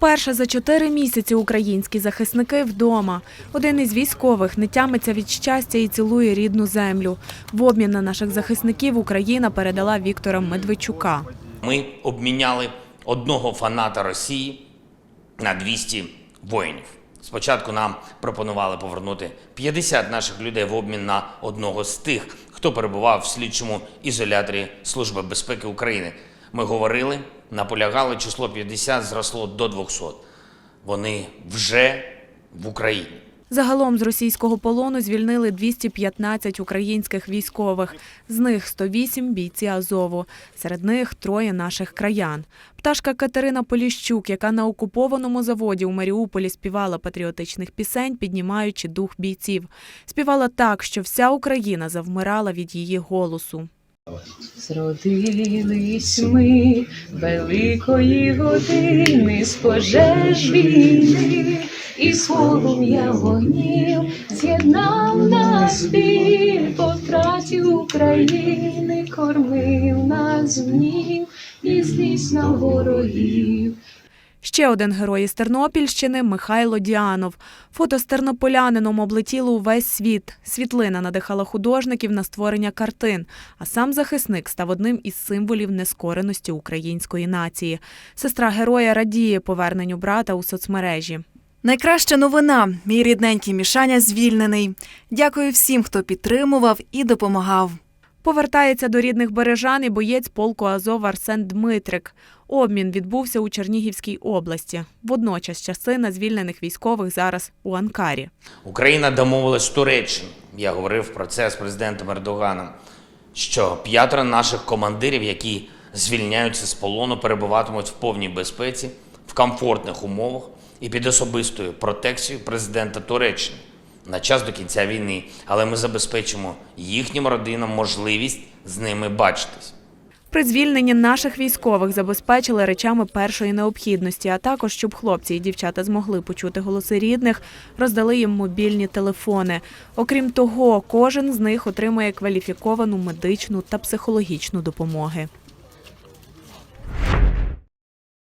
Вперше за чотири місяці українські захисники вдома. Один із військових не тямиться від щастя і цілує рідну землю. В обмін на наших захисників Україна передала Віктора Медведчука. Ми обміняли одного фаната Росії на 200 воїнів. Спочатку нам пропонували повернути 50 наших людей в обмін на одного з тих, хто перебував в слідчому ізоляторі Служби безпеки України. Ми говорили, наполягали, число 50 зросло до 200. Вони вже в Україні. Загалом з російського полону звільнили 215 українських військових. З них 108 – бійці Азову. Серед них троє наших краян. Пташка Катерина Поліщук, яка на окупованому заводі у Маріуполі співала патріотичних пісень, піднімаючи дух бійців. Співала так, що вся Україна завмирала від її голосу. Зродились ми великої години з пожеж війни, і полум'я вогнів з'єднав нас біль по втраті України, кормив нас гнів і злість на ворогів. Ще один герой із Тернопільщини Михайло Діанов. Фото з тернополянином облетіло увесь світ. Світлина надихала художників на створення картин, а сам захисник став одним із символів нескореності української нації. Сестра героя радіє поверненню брата у соцмережі. Найкраща новина. Мій рідненький Мішаня звільнений. Дякую всім, хто підтримував і допомагав. Повертається до рідних бережан і боєць полку Азов Арсен Дмитрик. Обмін відбувся у Чернігівській області. Водночас частина звільнених військових зараз у Анкарі. Україна домовилась з Туреччиною. Я говорив про це з президентом Ердоганом. Що п'ятеро наших командирів, які звільняються з полону, перебуватимуть в повній безпеці, в комфортних умовах і під особистою протекцією президента Туреччини на час до кінця війни. Але ми забезпечимо їхнім родинам можливість з ними бачитись. При звільненні наших військових забезпечили речами першої необхідності, а також щоб хлопці і дівчата змогли почути голоси рідних, роздали їм мобільні телефони. Окрім того, кожен з них отримує кваліфіковану медичну та психологічну допомоги.